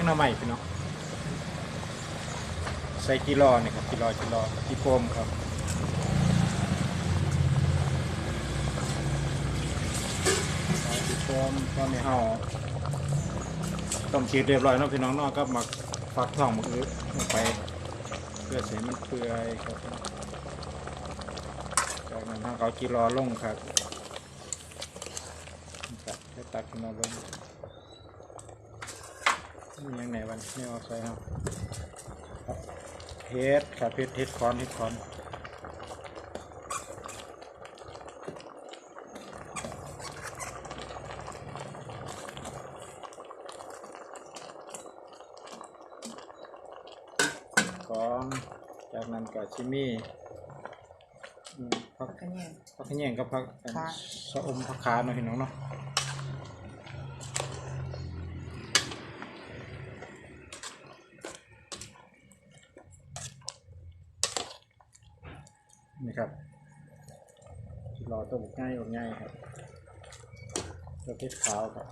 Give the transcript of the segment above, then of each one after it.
งหน่อไม้พี่น้องใส่กิโลนี่ครับกิโลกิโลกิโปมครับกิโปมตอนนี้เฮาต้มจืดเรียบร้อยนะพี่น้องนาะก็มาฟักทองหมกอื้อลงไป เพื่อเสียมันเปื่อยครับจากนั้นเฮาก็เอากิโลลงครับตักให้ตักขึ้นมาลง มียังไงวันไม่เอาใส่ครับเฮ็ดครับเฮ็ดเฮ็ดคอนเฮ็ดคอนของจากนั้นก็ชิมีอืมผักกันเนี่ยผักขะแยงกับผักอันค่ะสะอมผักขาเนาะพี่น้องเนาะ นี่ครับรอตัวบุกง่ายบุกง่ายครับตัวเพชรขาวครับ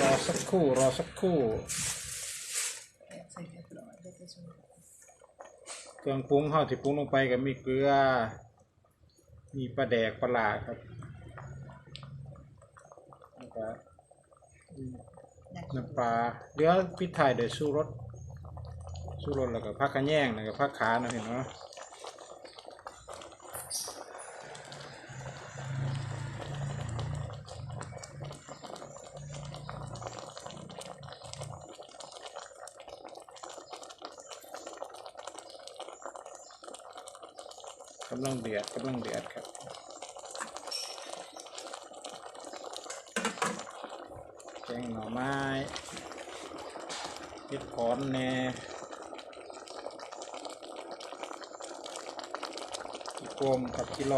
รอสักครู่รอสักครู่เครื่องปรุงข้าวที่ปรุงลงไปก็มีเกลือ มีปลาแดกปลาหลาครับแล้วก็อยาก น้ำปลาเดี๋ยวปิดท้ายโดวยสู้รสสู้รสแล้วก็ผักขะแยงแล้วก็ผักขานะเห็นเนาะกำลังเดือดกำลังเดือดครับ แก งหน่อไม้เห็ดขอนแน่กีโกมกับกิโล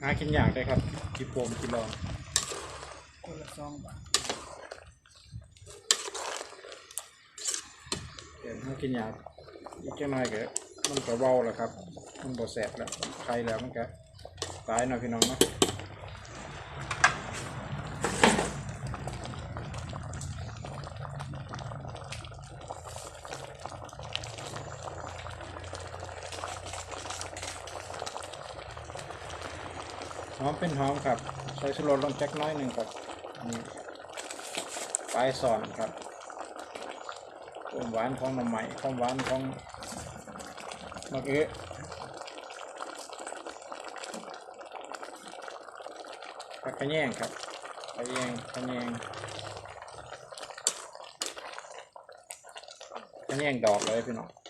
หากินอย่างได้ครับกีโกมกิโล คนละซองบาทเดี๋ยวมากินยาอีกแค่น้อยก็มันก็เบาแล้วครับ มันบ่แสบแล้วใครแล้วมันก็ตายหน่อยพี่น้องเนาะหอมเป็นหอมครับ ใส่สุรสลงแจักหน้อยหนึ่งครับนี่ ปลายสอนครับความหวานของหน่อไม้ความหวานของมะเอื้อผักกระแยงครับกระแยงกระแยงกระแยงดอกเลยพี่น้อง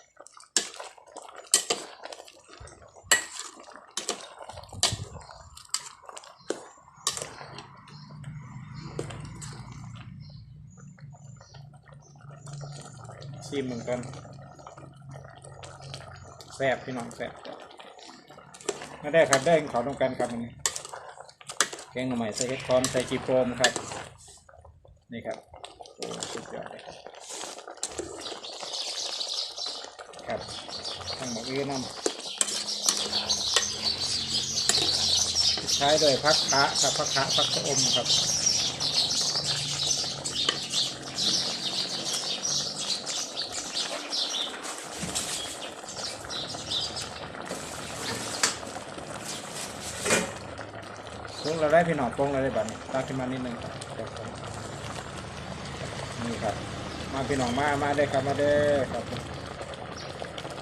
ชิมเหมือนกันแซ่บพี่น้องแซ่บไม่ได้ครับได้ขอตรงกันครับมันแกงหน่อไม้ใส่เห็ดคอนใส่จีโปมครับ นี่ครับโอ้สุดยอดเลยครับครับทั้งหมดนี้น้ำใช้โดยพักคะครับพักคะพักชะอมครับ เราได้พี่หนองปรุงเราได้บัดนี้ตักขึ้นมานิดนึงครับนี่ครับ มาพี่หนองมามาได้ครับมาได้อครับ